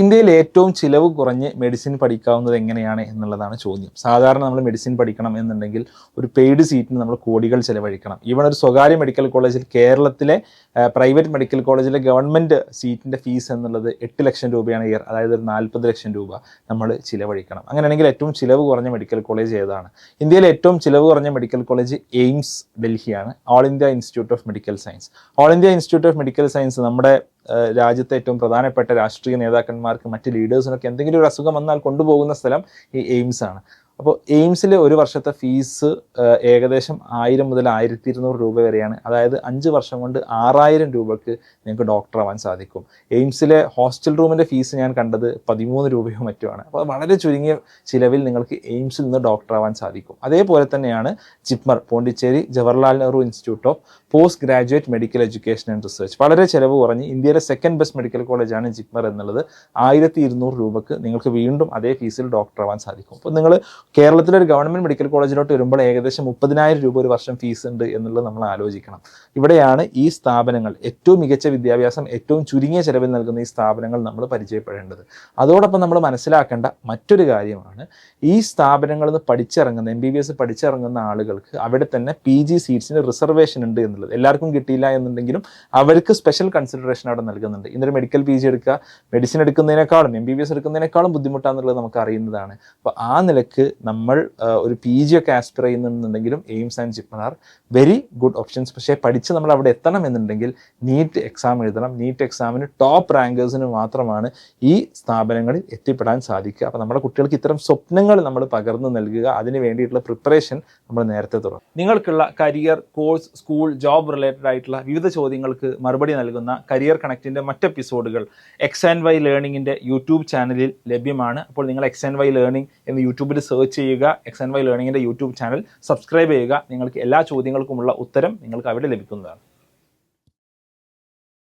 ഇന്ത്യയിൽ ഏറ്റവും ചിലവ് കുറഞ്ഞ് മെഡിസിൻ പഠിക്കാവുന്നത് എങ്ങനെയാണ് എന്നുള്ളതാണ് ചോദ്യം. സാധാരണ നമ്മൾ മെഡിസിൻ പഠിക്കണം എന്നുണ്ടെങ്കിൽ ഒരു പെയ്ഡ് സീറ്റിന് നമ്മൾ കോടികൾ ചിലവഴിക്കണം. ഈവൺ ഒരു സ്വകാര്യ മെഡിക്കൽ കോളേജിൽ കേരളത്തിലെ പ്രൈവറ്റ് മെഡിക്കൽ കോളേജിലെ ഗവൺമെന്റ് സീറ്റിന്റെ ഫീസ് എന്നുള്ളത് എട്ട് ലക്ഷം രൂപയാണ് ഇയർ അതായത് ഒരു നാൽപ്പത് ലക്ഷം രൂപ നമ്മൾ ചിലവഴിക്കണം. അങ്ങനെയാണെങ്കിൽ ഏറ്റവും ചിലവ് കുറഞ്ഞ മെഡിക്കൽ കോളേജ് ഏതാണ്? ഇന്ത്യയിലെ ഏറ്റവും ചിലവ് കുറഞ്ഞ medical college AIIMS ഡൽഹിയാണ്. All India institute of medical science all India institute of medical science നമ്മുടെ രാജ്യത്തെ ഏറ്റവും പ്രധാനപ്പെട്ട രാഷ്ട്രീയ നേതാക്കന്മാർക്ക് മറ്റ് ലീഡേഴ്സിനൊക്കെ എന്തെങ്കിലും ഒരു അസുഖം വന്നാൽ കൊണ്ടുപോകുന്ന സ്ഥലം ഈ എയിംസ് ആണ് അപ്പോൾ എയിംസിൽ ഒരു വർഷത്തെ ഫീസ് ഏകദേശം ആയിരം മുതൽ ആയിരത്തി ഇരുന്നൂറ് രൂപ വരെയാണ്. അതായത് അഞ്ച് വർഷം കൊണ്ട് ആറായിരം രൂപയ്ക്ക് നിങ്ങൾക്ക് ഡോക്ടർ ആവാൻ സാധിക്കും. എയിംസിലെ ഹോസ്റ്റൽ റൂമിന്റെ ഫീസ് ഞാൻ കണ്ടത് പതിമൂന്ന് രൂപയോ മറ്റുമാണ് അപ്പോൾ വളരെ ചുരുങ്ങിയ ചിലവിൽ നിങ്ങൾക്ക് എയിംസിൽ നിന്ന് ഡോക്ടർ ആവാൻ സാധിക്കും. അതേപോലെ തന്നെയാണ് JIPMER Pondicherry Jawaharlal Nehru institute of post graduate medical education and research. വളരെ ചിലവ് കുറഞ്ഞ് ഇന്ത്യയിലെ സെക്കൻഡ് ബെസ്റ്റ് മെഡിക്കൽ കോളേജാണ് ജിപ്മർ എന്നുള്ളത്. ആയിരത്തി ഇരുന്നൂറ് രൂപക്ക് നിങ്ങൾക്ക് വീണ്ടും അതേ ഫീസിൽ ഡോക്ടർ ആവാൻ സാധിക്കും. അപ്പോൾ നിങ്ങൾ കേരളത്തിലെ ഒരു ഗവൺമെന്റ് മെഡിക്കൽ കോളേജിലോട്ട് വരുമ്പോൾ ഏകദേശം മുപ്പതിനായിരം രൂപ ഒരു വർഷം ഫീസ് ഉണ്ട് എന്നുള്ളത് നമ്മൾ ആലോചിക്കണം. ഇവിടെയാണ് ഈ സ്ഥാപനങ്ങൾ ഏറ്റവും മികച്ച വിദ്യാഭ്യാസം ഏറ്റവും ചുരുങ്ങിയ ചെലവിൽ നൽകുന്ന ഈ സ്ഥാപനങ്ങൾ നമ്മൾ പരിചയപ്പെടേണ്ടത്. അതോടൊപ്പം നമ്മൾ മനസ്സിലാക്കേണ്ട മറ്റൊരു കാര്യമാണ് ഈ സ്ഥാപനങ്ങളിൽ നിന്ന് പഠിച്ചിറങ്ങുന്ന എം ബി ബി എസ് പഠിച്ചിറങ്ങുന്ന ആളുകൾക്ക് അവിടെ തന്നെ പി ജി സീറ്റ്സിന് റിസർവേഷൻ ഉണ്ട് എന്നുള്ളത്. എല്ലാവർക്കും കിട്ടിയില്ല എന്നുണ്ടെങ്കിലും അവർക്ക് സ്പെഷ്യൽ കൺസിഡറേഷൻ അവിടെ നൽകുന്നുണ്ട്. ഇന്നൊരു മെഡിക്കൽ പി ജി എടുക്കുക മെഡിസിൻ എടുക്കുന്നതിനേക്കാളും എം ബി ബി എസ് എടുക്കുന്നതിനേക്കാളും ബുദ്ധിമുട്ടാന്നുള്ളത് നമുക്ക് അറിയുന്നതാണ്. അപ്പോൾ ആ നിലയ്ക്ക് നമ്മൾ ഒരു പി ജി ഒക്കെ ആസ്പിർ ചെയ്യുന്നുണ്ടെങ്കിലും AIIMS and are very good options പക്ഷേ പഠിച്ച് നമ്മൾ അവിടെ എത്തണം എന്നുണ്ടെങ്കിൽ നീറ്റ് എക്സാം എഴുതണം. നീറ്റ് എക്സാമിന് ടോപ്പ് റാങ്കേഴ്സിന് മാത്രമാണ് ഈ സ്ഥാപനങ്ങളിൽ എത്തിപ്പെടാൻ സാധിക്കുക. അപ്പോൾ നമ്മുടെ കുട്ടികൾക്ക് ഇത്തരം സ്വപ്നങ്ങൾ നമ്മൾ പകർന്നു നൽകുക. അതിന് വേണ്ടിയിട്ടുള്ള പ്രിപ്പറേഷൻ നമ്മൾ നേരത്തെ തുടങ്ങും. നിങ്ങൾക്കുള്ള career course school job related ആയിട്ടുള്ള വിവിധ ചോദ്യങ്ങൾക്ക് മറുപടി നൽകുന്ന കരിയർ കണക്റ്റിന്റെ മറ്റ് എപ്പിസോഡുകൾ എക്സ് ആൻഡ് വൈ ലേണിംഗിന്റെ യൂട്യൂബ് ചാനലിൽ ലഭ്യമാണ്. അപ്പോൾ നിങ്ങൾ എക്സ് ആൻഡ് വൈ ലേണിംഗ് എന്ന് യൂട്യൂബിൽ സെർച്ച് ചെയ്യുക എക്സ് ആൻഡ് വൈ ലേണിങ്ങിന്റെ യൂട്യൂബ് ചാനൽ സബ്സ്ക്രൈബ് ചെയ്യുക. നിങ്ങൾക്ക് എല്ലാ ചോദ്യങ്ങൾക്കുമുള്ള ഉത്തരം നിങ്ങൾക്ക് അവിടെ ലഭിക്കുന്നതാണ്.